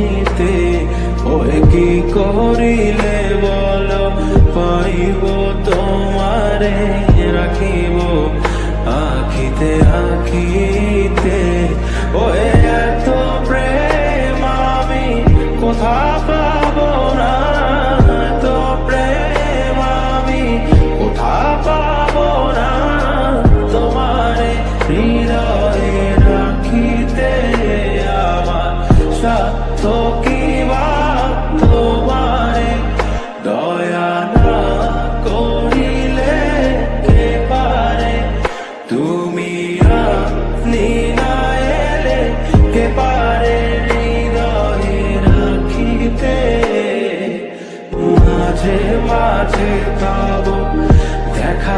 নিতে ওই কি করিলে বলো? পাইব তোমারে, রাখিব আখিতে আখিতে। ওই এত প্রেম আমি কোথা পাবো না? এত প্রেম আমি কোথা পাবো না? তোমারে হৃদয়ে রাখিতে আমার সত্য মাঝে মাঝে পাবো দেখা